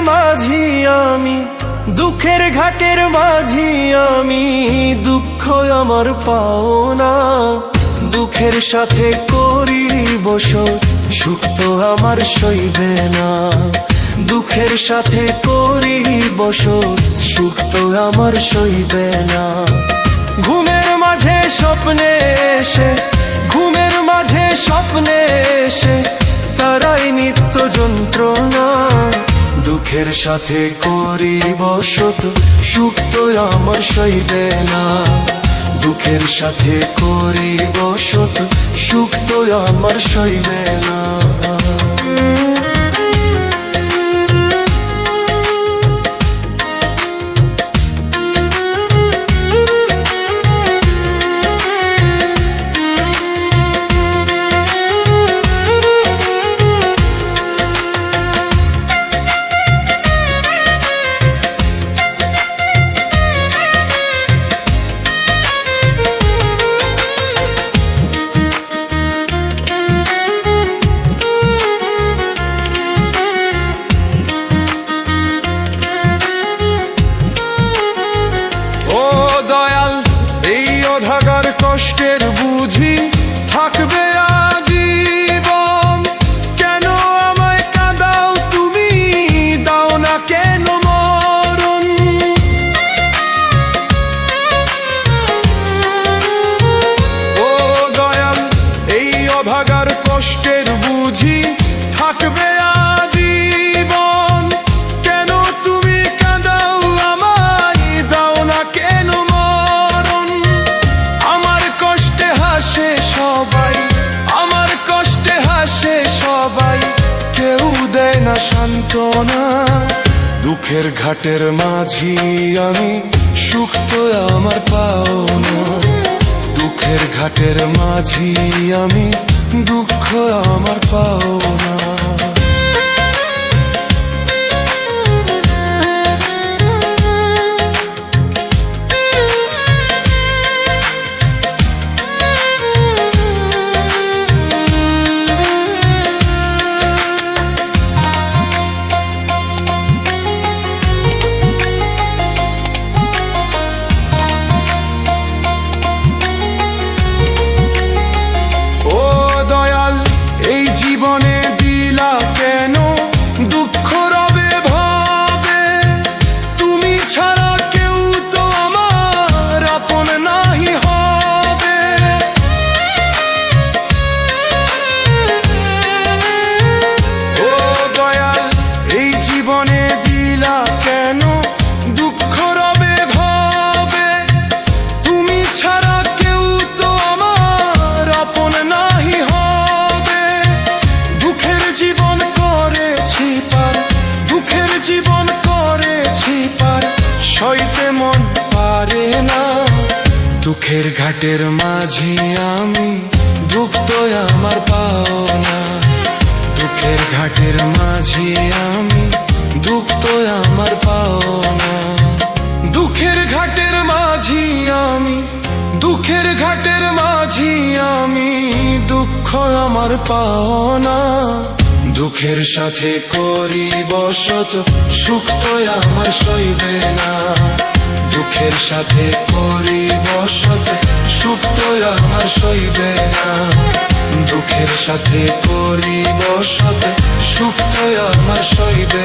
মাঝি আমি, দুঃখের ঘাটের মাঝি আমি দুঃখ আমার পাও না দুঃখের সাথে করি বস সুখ তো আমার সইবে না। দুঃখের সাথে করি বস সুখ তো আমার সইবে না। ঘুমের মাঝে স্বপ্নে এসে, ঘুমের মাঝে স্বপ্নে দুঃখের সাথে করি বসত সুখ তো আমার সইবে না। দুঃখের সাথে করি বসত সুখ তো আমার সইবে না। অধাগার কষ্টের বুঝি থাকবে আজীবন। কেন আমায় কাঁদাও তুমি? দাও না কেন মরণ? ও দয়াল, এই অভাগার কষ্টের বুঝি থাকবে দেয় না সান্ত্বনা। দুঃখের ঘাটের মাঝি আমি সুখ তো আমার পাও না দুঃখের ঘাটের মাঝি আমি, দুঃখ আমার পাও না জীবন করেছি পার, সইতে মন পারে না। দুঃখের ঘাটের মাঝি আমি দুঃখ আমার পাও না দুঃখের ঘাটের মাঝি আমি দুঃখ আমার পাও না দুঃখের ঘাটের মাঝি আমি, দুঃখের ঘাটের মাঝি আমি দুঃখ আমার পাও না দুঃখের সাথে করি বসত, সুখ তো আমার সইবে না। দুঃখের সাথে করি বসত, সুখ তো আমার সইবে না। দুঃখের সাথে করি বসত, সুখ তো আমার সইবে